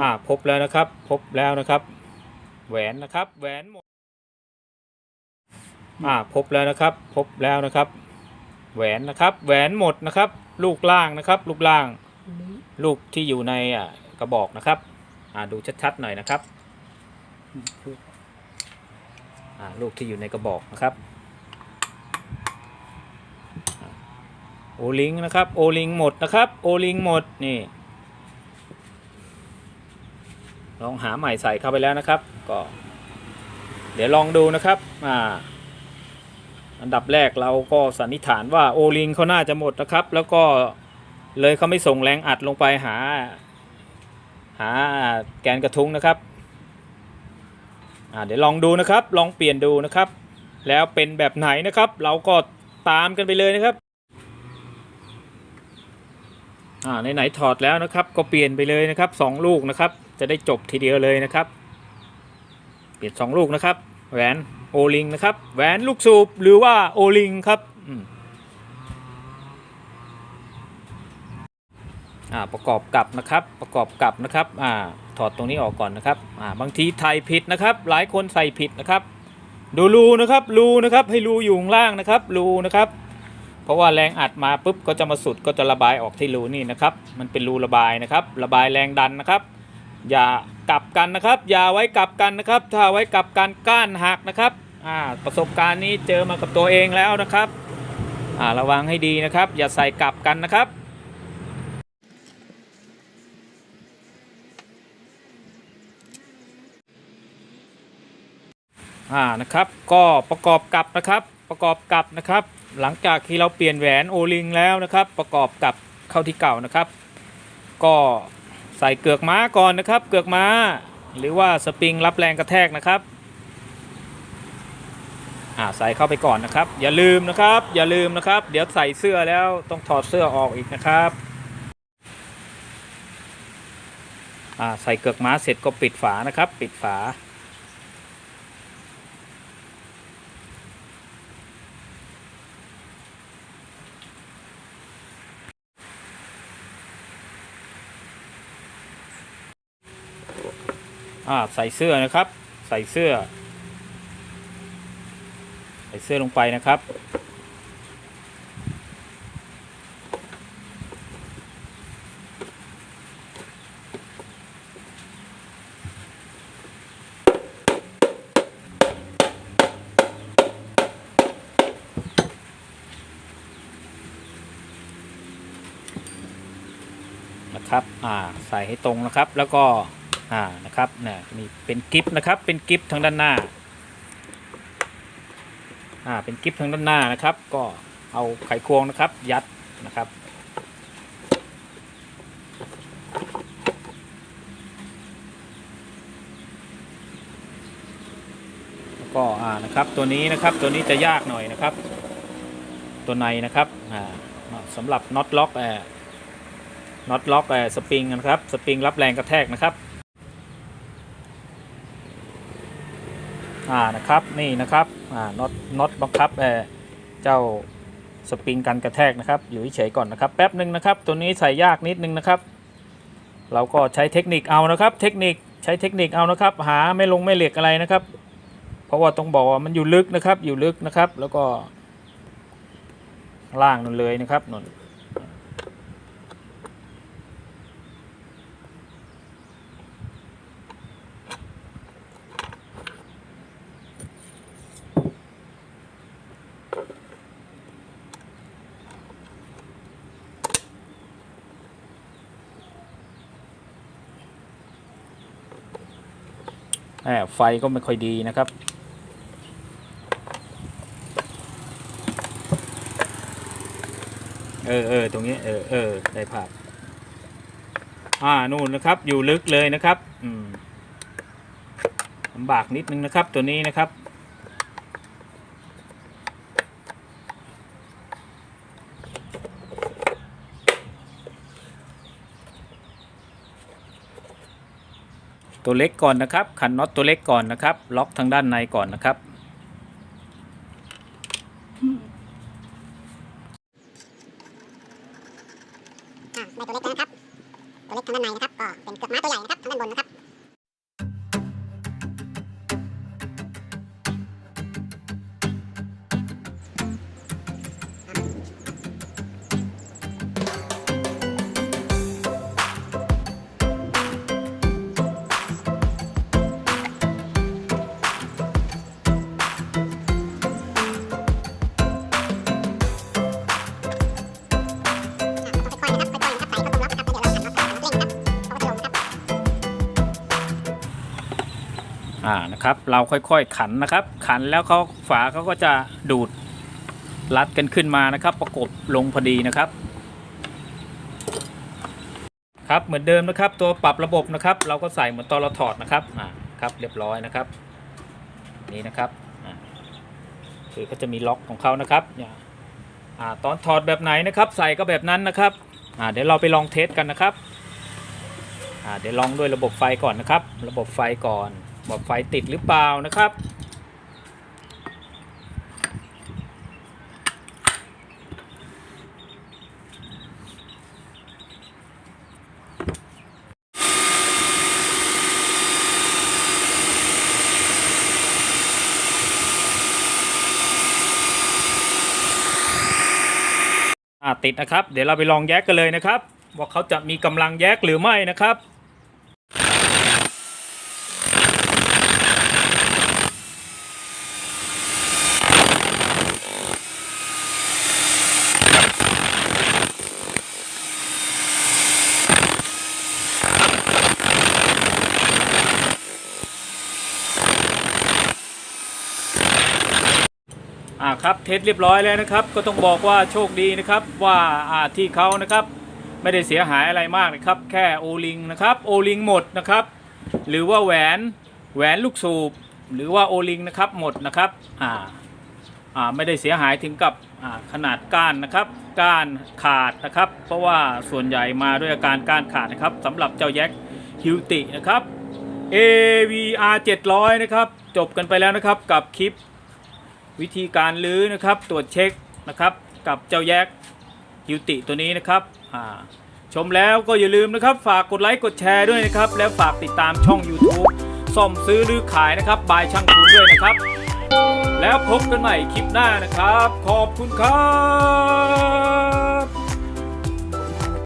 อ่าพบแล้วนะครับ พบแล้วนะครับ แหวนนะครับแหวนหมดอ่าพบแล้วนะครับ พบแล้วนะครับ แหวนนะครับ แหวนหมดนะครับ ลูกล่างนะครับ ลูกล่าง ลูกที่อยู่ในอ่ากระบอกนะครับ อ่าดูชัดๆหน่อยนะครับอ่าลูกที่อยู่ในกระบอกนะครับอ่าโอลิงนะครับโอลิงหมดนะครับโอลิงหมดนี่ ลองหาใหม่ใส่เข้าไปแล้วนะครับ ก็ เดี๋ยวลองดูนะครับอ่าอันดับแรกเราก็สันนิษฐานว่าโอลิงเขาน่าจะหมดนะครับ แล้วก็เลยเขาไม่ส่งแรงอัดลงไปหา หาแกนกระทุ้งนะครับอ่าเดี๋ยวลองดูนะครับ ลองเปลี่ยนดูนะครับ แล้วเป็นแบบไหนนะครับ เราก็ตามกันไปเลยนะครับ อ่าไหนๆถอดแล้วนะครับ ก็เปลี่ยนไปเลยนะครับสองลูกนะครับ จะได้จบทีเดียวเลยนะครับ เปลี่ยนสองลูกนะครับ แหวนโอลิงนะครับ แหวนลูกสูบหรือว่าโอลิงครับอ่าประกอบกับนะครับประกอบกับนะครับอ่าถอดตรงนี้ออกก่อนนะครับอ่าบางทีไทยผิดนะครับ หลายคนใส่ผิดนะครับ ดูรูนะครับรูนะครับให้รูอยู่ข้างล่างนะครับรูนะครับ เพราะว่าแรงอัดมาปุ๊บก็จะมาสุดก็จะระบายออกที่รูนี่นะครับ มันเป็นรูระบายนะครับ ระบายแรงดันนะครับ อย่ากลับกันนะครับ อย่าไว้กลับกันนะครับ ถ้าไว้กลับกันก้านหักนะครับอ่าประสบการณ์นี้เจอมากับตัวเองแล้วนะครับอ่าระวังให้ดีนะครับ อย่าใส่กลับกันนะครับอ่านะครับก็ประกอบกับนะครับประกอบกับนะครับ หลังจากที่เราเปลี่ยนแหวนโอลิงแล้วนะครับ ประกอบกับเข้าที่เก่านะครับ ก็ใส่เกือกม้าก่อนนะครับ เกือกม้า หรือว่าสปริงรับแรงกระแทกนะครับอ่าใส่เข้าไปก่อนนะครับ อย่าลืมนะครับ อย่าลืมนะครับ เดี๋ยวใส่เสื้อแล้วต้องถอดเสื้อออกอีกนะครับอ่าใส่เกือกม้าเสร็จก็ปิดฝานะครับ ปิดฝา อ่าใส่เสื้อนะครับ ใส่เสื้อ ใส่เสื้อลงไปนะครับ นะครับ อ่า ใส่ให้ตรงนะครับ แล้วก็ อ่านะครับเนี่ยมีเป็นกิฟนะครับเป็นกิฟทางด้านหน้าอ่าเป็นกิฟทางด้านหน้านะครับ ก็เอาไขควงนะครับ ยัดนะครับแล้วก็อ่านะครับตัวนี้นะครับตัวนี้จะยากหน่อยนะครับ ตัวในนะครับอ่าสำหรับน็อตล็อกแอร์น็อตล็อกแอร์สปริงนะครับสปริงรับแรงกระแทกนะครับ อ่านะครับนี่นะครับอ่าน็อตน็อตบังคับแอร์เจ้าสปริงกันกระแทกนะครับ อยู่เฉยก่อนนะครับ แป๊บหนึ่งนะครับ ตัวนี้ใส่ยากนิดนึงนะครับ เราก็ใช้เทคนิคเอานะครับ เทคนิคใช้เทคนิคเอานะครับ หาไม่ลงไม่เหล็กอะไรนะครับ เพราะว่าต้องบอกว่ามันอยู่ลึกนะครับ อยู่ลึกนะครับ แล้วก็ล่างนั่นเลยนะครับนน ไฟก็ไม่ค่อยดีนะครับเออเออตรงนี้เออเออได้ภาพอ่านู่นนะครับอยู่ลึกเลยนะครับอืมลำบากนิดนึงนะครับตัวนี้นะครับ ตัวเล็กก่อนนะครับ ขันน็อตตัวเล็กก่อนนะครับ ล็อกทางด้านในก่อนนะครับตัวเล็กนะครับ ตัวเล็กทางด้านในนะครับ ก็เป็นเกือกม้าตัว อ่านะครับ เราค่อยๆขันนะครับ ขันแล้วเขาฝาเขาก็จะดูดรัดกันขึ้นมานะครับ ประกบลงพอดีนะครับ ครับเหมือนเดิมนะครับ ตัวปรับระบบนะครับ เราก็ใส่เหมือนตอนเราถอดนะครับอ่าครับเรียบร้อยนะครับ นี่นะครับคือเขาจะมีล็อกของเขานะครับเนี่ยอ่าตอนถอดแบบไหนนะครับ ใส่ก็แบบนั้นนะครับอ่าเดี๋ยวเราไปลองเทสกันนะครับอ่าเดี๋ยวลองด้วยระบบไฟก่อนนะครับ ระบบไฟก่อน ระบบไฟติดหรือเปล่านะครับอ่าติดนะครับ เดี๋ยวเราไปลองแยกกันเลยนะครับ ว่าเขาจะมีกำลังแยกหรือไม่นะครับ อ่าครับเทสเรียบร้อยแล้วนะครับ ก็ต้องบอกว่าโชคดีนะครับว่าอ่าที่เขานะครับไม่ได้เสียหายอะไรมากนะครับ แค่โอลิงนะครับโอลิงหมดนะครับ หรือว่าแหวนแหวนลูกสูบหรือว่าโอลิงนะครับหมดนะครับอ่าอ่าไม่ได้เสียหายถึงกับอ่าขนาดก้านนะครับก้านขาดนะครับ เพราะว่าส่วนใหญ่มาด้วยอาการก้านขาดนะครับสำหรับเจ้าแย็กฮิวตินะครับ AVR 700 นะครับ จบกันไปแล้วนะครับกับคลิป วิธีการลื้อนะครับตรวจเช็คนะครับกับเจ้าแยกฮิวติตัวนี้นะครับชมแล้วก็อย่าลืมนะครับ ฝากกดไลค์กดแชร์ด้วยนะครับ แล้วฝากติดตามช่อง YouTube ซ่อมซื้อหรือขายนะครับบายช่างคุณด้วยนะครับ แล้วพบกันใหม่คลิปหน้านะครับ ขอบคุณครับ